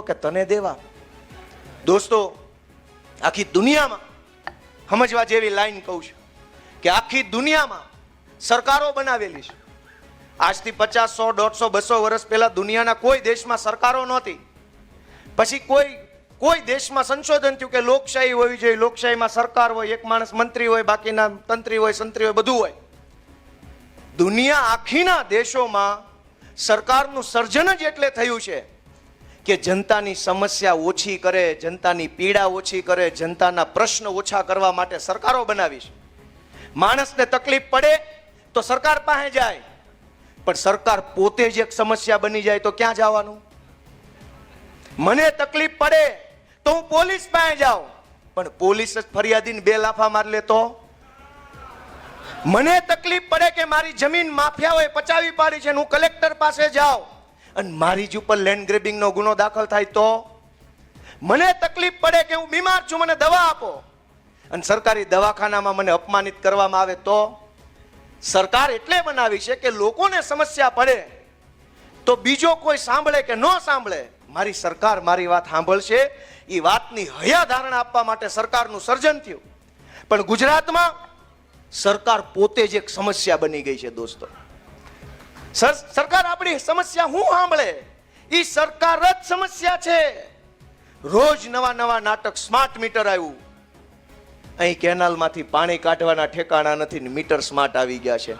કે તને દેવા. દોસ્તો, આખી દુનિયામાં સમજવા જેવી લાઈન કહું છું કે આખી દુનિયામાં સરકારો બનાવેલી છે. આજથી પચાસ સો, દોઢસો, બસો વર્ષ પહેલા દુનિયાના કોઈ દેશમાં સરકારો નહોતી. પછી કોઈ કોઈ દેશમાં સંશોધન થયું કે લોકશાહી હોવી જોઈએ, લોકશાહીમાં સરકાર હોય, એક માણસ મંત્રી હોય, બાકીના તંત્રી હોય, સંત્રી હોય, બધું હોય. દુનિયા આખીના દેશોમાં સરકારનું સર્જન જ એટલે થયું છે કે જનતાની સમસ્યા ઓછી કરે, જનતાની પીડા ઓછી કરે, જનતાના પ્રશ્ન ઓછા કરવા માટે સરકારો બનાવી છે. માણસને તકલીફ પડે તો સરકાર પાસે જાય. પણ સરકાર પોતે જ એક સમસ્યા બની જાય તો ક્યાં જવાનું? મને તકલીફ પડે તો હું પોલીસ પાસે જાઉં. પણ પોલીસ જ ફરિયાદીને બે લાફા માર લે તો? મને તકલીફ પડે કે મારી જમીન માફિયાઓએ પચાવી પાડી છે હું કલેક્ટર પાસે જાઉં. અને મારી જ ઉપર લેન્ડ ગ્રેબિંગનો ગુનો દાખલ થાય તો મને તકલીફ પડે કે હું બીમાર છું, મને દવા આપો. અને સરકારી દવાખાનામાં મને અપમાનિત કરવામાં આવે તો સરકાર એટલે બનાવી છે કે લોકોને સમસ્યા પડે તો બીજો કોઈ સાંભળે કે ન સાંભળે, મારી સરકાર મારી વાત સાંભળશે. એ વાતની હયા ધારણા આપવા માટે સરકારનું સર્જન થયું. પણ ગુજરાતમાં સરકાર પોતે જ એક સમસ્યા બની ગઈ છે, દોસ્તો. સરકાર આપણી સમસ્યા હું સાંભળે? એ સરકાર જ સમસ્યા છે. રોજ નવા નવા નાટક સ્માર્ટ મીટર આવ્યું. અહીં કેનાલમાંથી પાણી કાઢવાના ઠેકાણા નથી મીટર સ્માર્ટ આવી ગયા છે.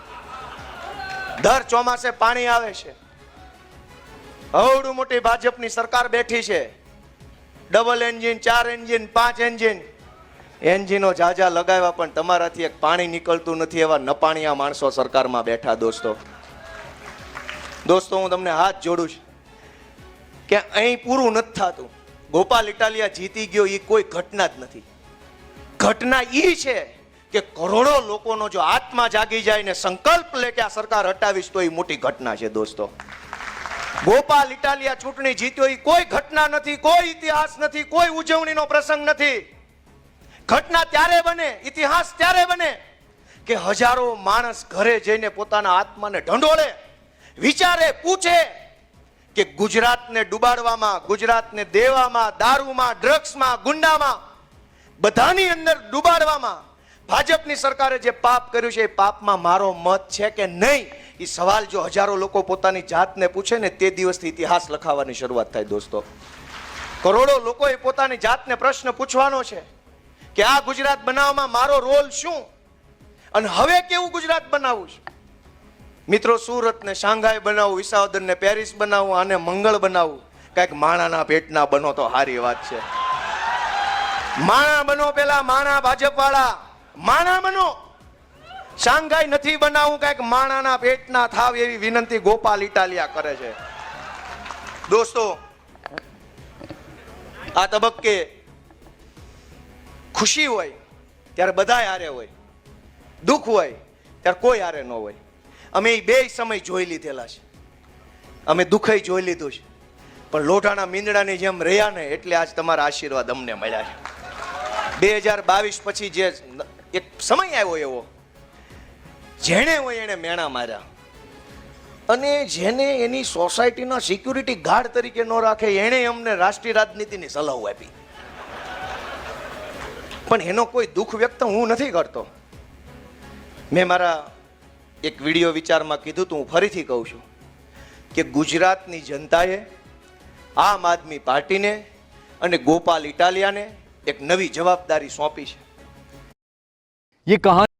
દર ચોમાસે પાણી આવે છે. હવડું મોટી ભાજપની સરકાર બેઠી છે. ડબલ એન્જિન ચાર એન્જિન પાંચ એન્જિન એન્જિનો જાજા લગાવ્યા પણ તમારાથી એક પાણી નીકળતું નથી એવા નપાણિયા માણસો સરકારમાં બેઠા, દોસ્તો. દોસ્તો, હું તમને હાથ જોડું છું કે અહીં પૂરું નથી થતું. ગોપાલ ઇટાલિયા જીતી ગયો એ કોઈ ઘટના જ નથી. ઘટના એ છે કે કરોડો લોકોનો જો આત્મા જાગી જાય ને સંકલ્પ લે કે આ સરકાર હટાવીશ, તો એ મોટી ઘટના છે, દોસ્તો. ગોપાલ ઇટાલિયા ચૂંટણી જીત્યો એ કોઈ ઘટના નથી, કોઈ ઇતિહાસ નથી, કોઈ ઉજવણીનો પ્રસંગ નથી. ઘટના ત્યારે બને, ઇતિહાસ ત્યારે બને કે હજારો માણસ ઘરે જઈને પોતાના આત્માને ઢંઢોળે વિચારે પૂછે કે ગુજરાતને ડુબાડવામાં, ગુજરાતને દેવામાં, દારૂમાં ડ્રગ્સમાં ગુંડામાં, બધાની અંદર ડુબાડવામાં ભાજપની સરકારે જે પાપ કર્યું છે એ પાપમાં મારો મત છે કે નહીં? એ સવાલ જો હજારો લોકો પોતાની જાતને પૂછે ને તે દિવસથી ઇતિહાસ લખાવવાની શરૂઆત થાય દોસ્તો. કરોડો લોકોએ પોતાની જાતને પ્રશ્ન પૂછવાનો છે કે આ ગુજરાત બનાવવામાં મારો રોલ શું? અને હવે કેવું ગુજરાત બનાવવું છે? મિત્રો સુરત ને શાંઘાઈ બનાવવું વિસાવદર ને પેરિસ બનાવવું અને મંગળ બનાવવું કાંઈક માણાના પેટના બનો તો સારી વાત છે. માણા બનો પેલા માણા ભાજપ વાળા માણા બનો. શાંઘાઈ નથી બનાવવું કાંઈક માણાના પેટના થાવ એવી વિનંતી ગોપાલ ઇટાલિયા કરે છે. દોસ્તો, આ તબક્કે ખુશી હોય, ત્યારે બધા હારે હોય. દુઃખ હોય, ત્યારે કોઈ હારે ન હોય. અમે એ બે સમય જોઈ લીધેલા છે. અમે દુઃખય જોઈ લીધું છે. પણ લોઢાના મીંદડાની જેમ રહ્યા ને એટલે આજ તમારા આશીર્વાદ અમને મળ્યા છે. બે હજાર બાવીસ પછી જે એક સમય આવ્યો એવો, જેણે હોય એણે મેણા માર્યા. અને જેને એની સોસાયટીના સિક્યુરિટી ગાર્ડ તરીકે ન રાખે, એણે અમને રાષ્ટ્રીય રાજનીતિની સલાહ આપી. પણ એનો કોઈ દુઃખ વ્યક્ત હું નથી કરતો. મેં મારા એક વિડીયો વિચારમાં કીધું તો હું ફરીથી કહું છું કે ગુજરાતની જનતાએ આમ આદમી પાર્ટીને અને ગોપાલ ઇટાલિયાને એક નવી જવાબદારી સોંપી છે ये कहानी